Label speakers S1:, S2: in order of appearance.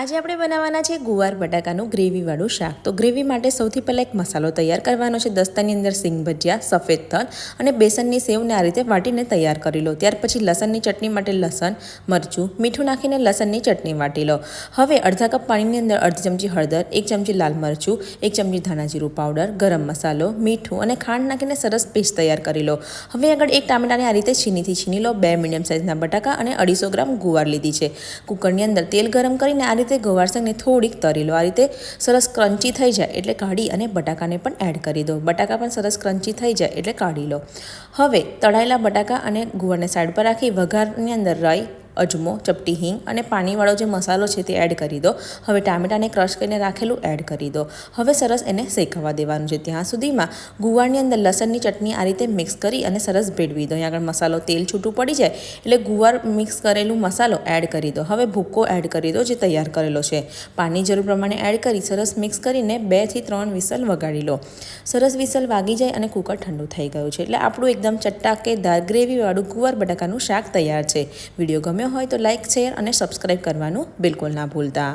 S1: આજે આપણે બનાવવાના છે ગુવાર બટાકાનું ગ્રેવીવાળું શાક. તો ગ્રેવી માટે સૌથી પહેલાં એક મસાલો તૈયાર કરવાનો છે. દસ્તાની અંદર સિંગ ભજીયા, સફેદ તલ અને બેસનની સેવને આ રીતે વાટીને તૈયાર કરી લો. ત્યાર પછી લસણની ચટણી માટે લસણ, મરચું, મીઠું નાખીને લસણની ચટણી વાટી લો. હવે અડધા કપ પાણીની અંદર અડધી ચમચી હળદર, એક ચમચી લાલ મરચું, એક ચમચી ધાણાજીરું પાવડર, ગરમ મસાલો, મીઠું અને ખાંડ નાખીને સરસ પેસ્ટ તૈયાર કરી લો. હવે આગળ એક ટામેટાને આ રીતે છીનીથી છીની લો. બે મીડિયમ સાઇઝના બટાકા અને અઢીસો ગ્રામ ગુવાર લીધી છે. કુકરની અંદર તેલ ગરમ કરીને આ રીતે ગવાર શંખને થોડીક તરી લો આ રીતે સરસ ક્રન્ચી થઈ જાય એટલે કાઢી અને બટાકાને પણ એડ કરી દો. બટાકા પણ સરસ ક્રન્ચી થઈ જાય એટલે કાઢી લો. હવે તળાયેલા બટાકા અને ગુવારને સાઈડ પર રાખી વઘારની અંદર રાઈ અજમો, ચપટી હિંગ અને પાણીવાળો જે મસાલો છે તે એડ કરી દો. હવે ટામેટાને ક્રશ કરીને રાખેલું એડ કરી દો. હવે સરસ એને શેકવા દેવાનું છે. ત્યાં સુધીમાં ગુવારની અંદર લસણની ચટણી આ રીતે મિક્સ કરી અને સરસ ભેળવી દો. અહીંયા આગળ મસાલો તેલ છૂટું પડી જાય એટલે ગુવાર મિક્સ કરેલું મસાલો એડ કરી દો. હવે ભૂક્કો એડ કરી દો જે તૈયાર કરેલો છે. પાણી જરૂર પ્રમાણે એડ કરી સરસ મિક્સ કરીને બેથી ત્રણ વિસલ વગાડી લો. સરસ વિસલ વાગી જાય અને કુકર ઠંડુ થઈ ગયું છે. એટલે આપણું એકદમ ચટ્ટાકેદાર ગ્રેવીવાળું ગુવાર બટાકાનું શાક તૈયાર છે. વીડિયો ગમ્યો હોય તો લાઇક શેર અને સબસ્ક્રાઈબ કરવાનું બિલકુલ ના ભૂલતા.